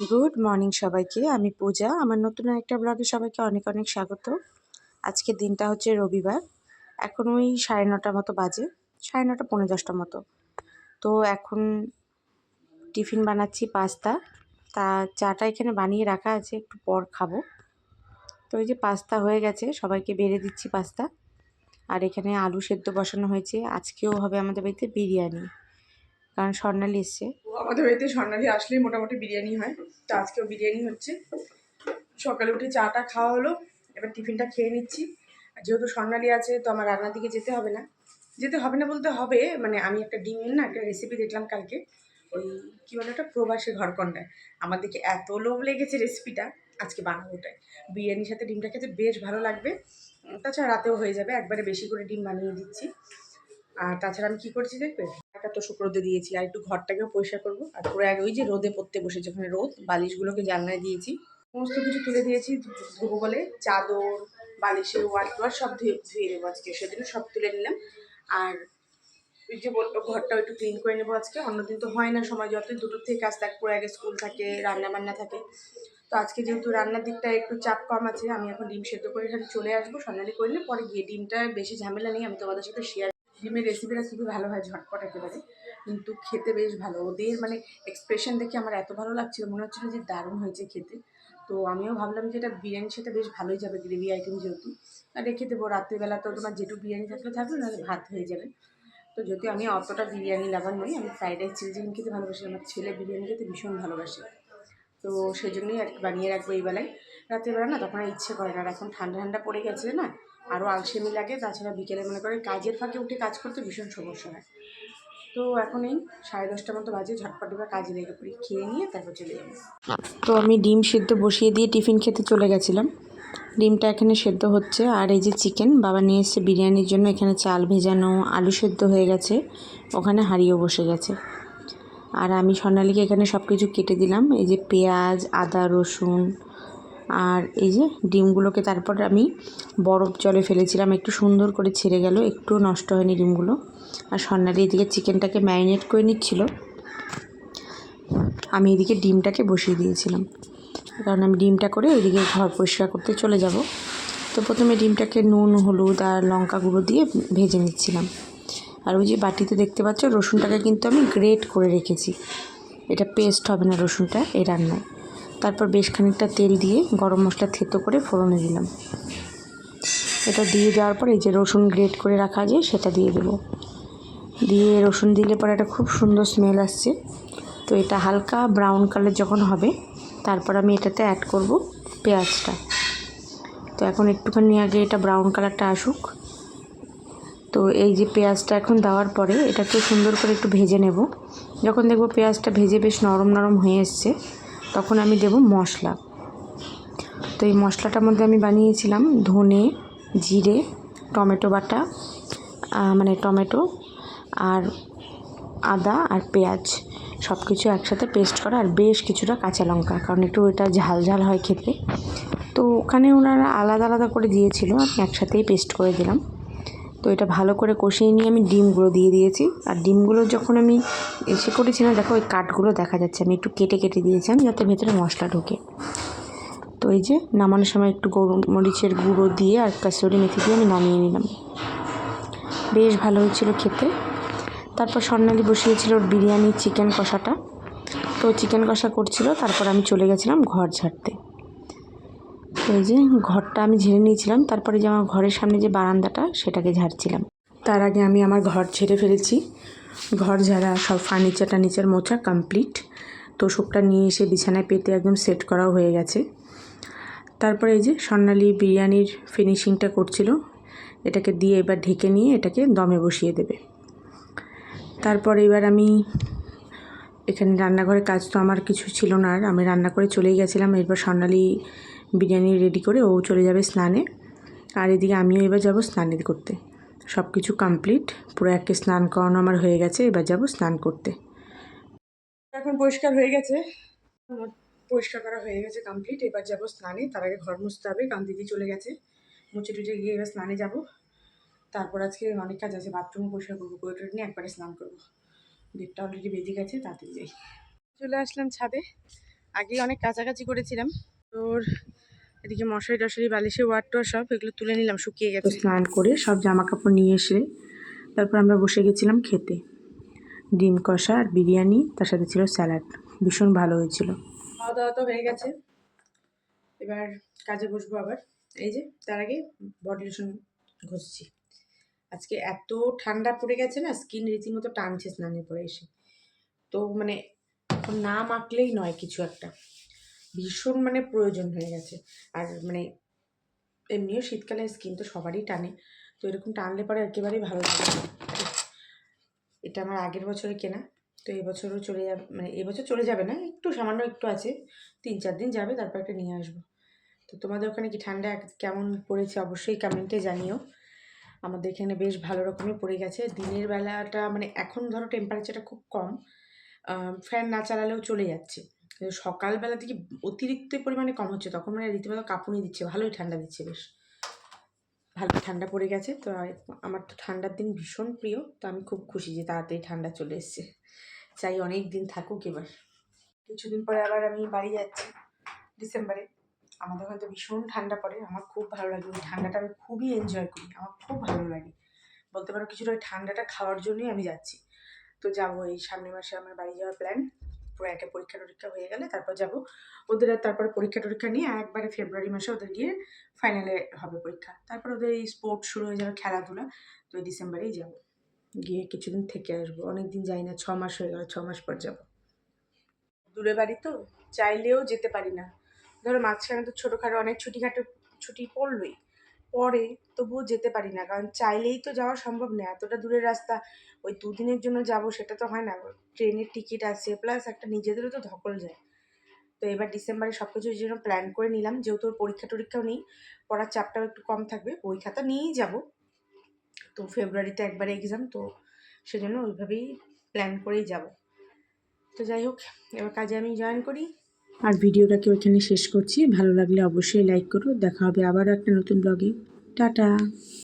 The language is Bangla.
গুড মর্নিং সবাইকে, আমি পূজা। আমার নতুন একটা ব্লগে সবাইকে অনেক অনেক স্বাগত। আজকের দিনটা হচ্ছে রবিবার। এখন ওই সাড়ে নটার মতো বাজে, সাড়ে নটা পৌনে দশটার মতো। তো এখন টিফিন বানাচ্ছি, পাস্তা। তা চাটা এখানে বানিয়ে রাখা আছে, একটু পর খাব। তো এই যে পাস্তা হয়ে গেছে, সবাইকে বেড়ে দিচ্ছি পাস্তা। আর এখানে আলু সেদ্ধ বসানো হয়েছে। আজকেও হবে আমাদের বাড়িতে বিরিয়ানি, কারণ স্বর্ণালী এসছে। আমাদের বাড়িতে স্বর্ণালী আসলেই মোটামুটি বিরিয়ানি হয়। তো আজকেও বিরিয়ানি হচ্ছে। সকালে উঠে চাটা খাওয়া হলো, এবার টিফিনটা খেয়ে নিচ্ছি। আর যেহেতু স্বর্ণালী আছে, তো আমার রান্নার দিকে যেতে হবে না। যেতে হবে না বলতে হবে মানে আমি একটা ডিমের না, একটা রেসিপি দেখলাম কালকে। ওই কী বলে ওটা? প্রবাসী ঘরকন্ডায়। আমার দিকে এত লোভ লেগেছে রেসিপিটা আজকে বানাবো ওটাই। বিরিয়ানির সাথে ডিমটা খেতে বেশ ভালো লাগবে। তাছাড়া রাতেও হয়ে যাবে, একবারে বেশি করে ডিম বানিয়ে দিচ্ছি। আর তাছাড়া আমি কী করছি দেখবে? একটা তোষক রোদে দিয়েছি আর একটু ঘরটাকেও পরিষ্কার করব। আর পুরো আগে ওই যে রোদে পড়তে বসেছে, ওখানে রোদ, বালিশগুলোকে জানলায় দিয়েছি। সমস্ত কিছু তুলে দিয়েছি ধুবো বলে চাদর, বালিশের ওয়ার টোয়ার সব ধুয়ে ধুয়ে নেব আজকে। সেদিন সব তুলে নিলাম। আর ওই যে ঘরটাও একটু ক্লিন করে নেব আজকে। অন্যদিন তো হয় না সময় যতই দুটোর থেকে কাজ থাক, পুরো আগে স্কুল থাকে রান্না বান্না থাকে। তো আজকে যেহেতু রান্নার দিকটা একটু চাপ কম আছে, আমি এখন ডিম সেদ্ধ করে এখানে চলে আসব। সন্ধ্যালি করলে পরে গিয়ে ডিমটা বেশি ঝামেলা নেই, আমি তোমাদের সাথে শেয়ার ডিমের রেসিপিটা খুবই ভালো হয়, ঝটপট একেবারে। কিন্তু খেতে বেশ ভালো। ওদের মানে এক্সপ্রেশন দেখে আমার এত ভালো লাগছিল, মনে হচ্ছিল যে দারুণ হয়েছে খেতে। তো আমিও ভাবলাম যে এটা বিরিয়ানির সাথে বেশ ভালোই যাবে গ্রেভি আইটেম যেহেতু। আর রেখে দেবো রাত্রিবেলা তো তোমার যেটু বিরিয়ানি থাকলে থাকবে, নাহলে ভাত হয়ে যাবে। তো যদি আমি অতটা বিরিয়ানি লাভার নই, আমি ফ্রাইড রাইস চিলি চিকেন খেতে ভালোবাসি। আমার ছেলে বিরিয়ানি খেতে ভীষণ ভালোবাসে। তো সেই জন্যই আর বানিয়ে রাখব এই বেলায়। রাত্রিবেলা না তখন ইচ্ছে করে না। আর এখন ঠান্ডা ঠান্ডা পড়ে গেছে না আরও আলসেমি লাগে, তাছাড়া বিকেলে মনে করে কাজের ফাঁকে উঠে কাজ করতে ভীষণ সমস্যা হয়। তো এখন এই সাড়ে দশটার মতো বাজে, ঝটপট এবার কাজে লেগে পড়ি, খেয়ে নিয়ে তারপর চলে যাব। তো আমি ডিম সেদ্ধ বসিয়ে দিয়ে টিফিন খেতে চলে গেছিলাম। ডিমটা এখানে সেদ্ধ হচ্ছে, আর এই যে চিকেন, বাবা নিয়ে এসছে বিরিয়ানির জন্য, এখানে চাল ভেজানো, আলু সেদ্ধ হয়ে গেছে, ওখানে হাঁড়িও বসে গেছে। আর আমি স্বর্ণালীকে এখানে সব কিছু কেটে দিলাম, এই যে পেঁয়াজ, আদা, রসুন আর এই যে ডিমগুলোকে তারপর আমি বরফ জলে ফেলেছিলাম, একটু সুন্দর করে ছেড়ে গেল একটু নষ্ট হয়নি ডিমগুলো। আর স্বর্ণালী এদিকে চিকেনটাকে ম্যারিনেট করে নিচ্ছিল। আমি এদিকে ডিমটাকে বসিয়ে দিয়েছিলাম। কারণ আমি ডিমটা করে ওইদিকে ঘর পরিষ্কার করতে চলে যাব। তো প্রথমে ডিমটাকে নুন, হলুদ আর লঙ্কা গুঁড়ো দিয়ে ভেজে নিচ্ছিলাম। আর ওই যে বাটিতে দেখতে পাচ্ছ, রসুনটাকে কিন্তু আমি গ্রেট করে রেখেছি। এটা পেস্ট হবে না রসুনটা, এই রান্নায়। তারপর বেশ খানিকটা তেল দিয়ে গরম মশলা থেতো করে ফোড়নে দিলাম। এটা দিয়ে দেওয়ার পর এই যে রসুন গ্রেট করে রাখা যে, সেটা দিয়ে দেবো। দিয়ে রসুন দিলে পরে একটা খুব সুন্দর স্মেল আসছে। তো এটা হালকা ব্রাউন কালার যখন হবে, তারপর আমি এটাতে অ্যাড করব পেঁয়াজটা। তো এখন একটুখানি আগে এটা ব্রাউন কালারটা আসুক। তো এই যে পেঁয়াজটা এখন দেওয়ার পরে এটাকে সুন্দর করে একটু ভেজে নেব। যখন দেখব পেঁয়াজটা ভেজে বেশ নরম নরম হয়ে এসছে তখন আমি দেব মশলা। তো এই মশলাটার মধ্যে আমি বানিয়েছিলাম ধনে, জিরে, টমেটো বাটা মানে টমেটো আর আদা আর পেঁয়াজ। সব কিছু একসাথে পেস্ট করা আর বেশ কিছুটা কাঁচা লঙ্কা, কারণ একটু এটা ঝাল ঝাল হয় খেতে। তো ওখানে ওনারা আলাদা আলাদা করে দিয়েছিল, আমি একসাথেই পেস্ট করে দিলাম। তো এটা ভালো করে কষিয়ে নিয়ে আমি ডিমগুলো দিয়ে দিয়েছি। আর ডিমগুলো যখন আমি এসে করেছি না, দেখো ওই কাঠগুলো দেখা যাচ্ছে, আমি একটু কেটে কেটে দিয়েছিলাম যাতে ভেতরে মশলা ঢোকে। তো এই যে নামানোর সময় একটু গোলমরিচের গুঁড়ো দিয়ে আর কাসুরি মেথি দিয়ে আমি নামিয়ে নিলাম। বেশ ভালো হয়েছিল খেতে। তারপর স্বর্ণালী বসিয়েছিল বিরিয়ানি, চিকেন কষাটা। তো চিকেন কষা করছিল, তারপর আমি চলে গেছিলাম ঘর ঝাড়তে। এই যে ঘরটা আমি ঝেড়ে নিয়েছিলাম, তারপরে যে আমার ঘরের সামনে যে বারান্দাটা, সেটাকে ঝাড়ছিলাম। তার আগে আমি আমার ঘর ছেড়ে ফেলেছি। ঘর ঝাড়া সব ফার্নিচার টার্নিচার মোছা কমপ্লিট তো তোষকটা নিয়ে এসে বিছানায় পেতে একদম সেট করাও হয়ে গেছে। তারপরে এই যে স্বর্ণালী বিরিয়ানির ফিনিশিংটা করছিল। এটাকে দিয়ে এবার ঢেকে নিয়ে এটাকে দমে বসিয়ে দেবে। তারপর এবার আমি এখানে রান্নাঘরে কাজ তো আমার কিছু ছিল না আর, আমি রান্না করে চলেই গেছিলাম। এরপর স্বর্ণালী বিরিয়ানি রেডি করে ও চলে যাবে স্নানে। আর এদিকে আমিও এবার যাব স্নান করতে। সব কিছু কমপ্লিট পুরো একে স্নান করানো আমার হয়ে গেছে, এবার যাব স্নান করতে। এখন পরিষ্কার হয়ে গেছে। পরিষ্কার করা হয়ে গেছে কমপ্লিট এবার যাব স্নানে। তার আগে ঘর মুছতে হবে, কারণ দিদি চলে গেছে। মুছে টুচে গিয়ে এবার স্নানে যাব। তারপর আজকে অনেক কাজ আছে বাথরুম পরিষ্কার করব করে নিয়ে একবারে স্নান করব। ডেটটা অলরেডি বেজে গেছে, তাড়াতাড়ি যাই। চলে আসলাম ছাদে। আগে অনেক কাছাকাছি করেছিলাম। তোর এদিকে মশারি টশারি বালিশে ওয়ার টোয়ার সব এগুলো তুলে নিলাম শুকিয়ে গেছে। স্নান করে সব জামা কাপড় নিয়ে এসে তারপর আমরা বসে গেছিলাম খেতে। ডিম কষা আর বিরিয়ানি তার সাথে ছিল স্যালাড। ভীষণ ভালো হয়েছিল। খাওয়া দাওয়া তো হয়ে গেছে। এবার কাজে বসবো আবার। এই যে তার আগে বডি লোশন ঘষছি। আজকে এত ঠান্ডা পড়ে গেছে না স্কিন রীতিমতো টানছে স্নানের পরে এসে। তো মানে না মাখলেই নয় কিছু একটা। ভীষণ মানে প্রয়োজন হয়ে গেছে। আর মানে এমনিও শীতকালে স্কিন তো সবারই টানে। তো এরকম টানলে পরে একেবারেই ভালো লাগে এটা আমার আগের বছরে কেনা। তো এবছরও চলে যাবে মানে এবছর চলে যাবে না, একটু সামান্য একটু আছে। তিন চার দিন যাবে, তারপর একটা নিয়ে আসব। তো তোমাদের ওখানে কি ঠান্ডা কেমন পড়েছে অবশ্যই কমেন্টে জানিও। আমাদের এখানে বেশ ভালো রকমই পড়ে গেছে। দিনের বেলাটা মানে এখন ধরো টেম্পারেচারটা খুব কম। ফ্যান না চালালেও চলে যাচ্ছে। সকালবেলা থেকে অতিরিক্ত পরিমাণে কম হচ্ছে। তখন মানে রীতিমতো কাঁপুনি দিচ্ছে, ভালোই ঠান্ডা দিচ্ছে বেশ। ভালো ঠান্ডা পড়ে গেছে, তো আমার তো ঠান্ডার দিন ভীষণ প্রিয়, তো আমি খুব খুশি যে তাড়াতাড়ি ঠান্ডা চলে এসছে। চাই অনেক দিন থাকুক এবার। কিছুদিন পরে আবার আমি বাড়ি যাচ্ছি ডিসেম্বরে। আমাদের ওখানে তো ভীষণ ঠান্ডা পড়ে, আমার খুব ভালো লাগে। ওই ঠান্ডাটা আমি খুবই এনজয় করি, আমার খুব ভালো লাগে। বলতে পারো কিছুটা ওই ঠান্ডাটা খাওয়ার জন্যই আমি যাচ্ছি। তো যাব এই সামনের মাসে আমার বাড়ি যাওয়ার প্ল্যান একে পরীক্ষা টরীক্ষা হয়ে গেলে তারপর যাব। ওদের তারপরে পরীক্ষা টরীক্ষা নিয়ে একবারে ফেব্রুয়ারি মাসে ওদের গিয়ে ফাইনালে হবে পরীক্ষা। তারপর ওদের এই স্পোর্টস শুরু হয়ে যাবে খেলাধুলা। তো ডিসেম্বরেই যাব। গিয়ে কিছুদিন থেকে আসব। অনেক দিন যাই না, ছ মাস হয়ে গেল, ছ মাস পর যাব। দূরে বাড়ি তো, চাইলেও যেতে পারি না। ধরো মাঝখানে তো ছোটোখাটো অনেক ছুটিখাটো, ছুটি পড়লোই। পরে তবুও যেতে পারি না। কারণ চাইলেই তো যাওয়া সম্ভব না। এতটা দূরের রাস্তা, ওই দুদিনের জন্য যাব সেটা তো হয় না। ট্রেনের টিকিট আছে, প্লাস একটা নিজেদেরও তো ধকল যায়। তো এবার ডিসেম্বরে সব কিছুর জন্য প্ল্যান করে নিলাম। যেহেতু ওর পরীক্ষা টরীক্ষাও নেই, পড়ার চাপটাও একটু কম থাকবে। বই খাতা নিয়েই যাব। তো ফেব্রুয়ারিতে একবারে এক্সাম তো সেজন্য ওইভাবেই প্ল্যান করেই যাব। তো যাই হোক, এবার কাজে আমি জয়েন করি। আর ভিডিওটাকে ওইখানে শেষ করছি। ভালো লাগলে অবশ্যই লাইক করো। দেখা হবে আবার একটা নতুন ব্লগে টাটা!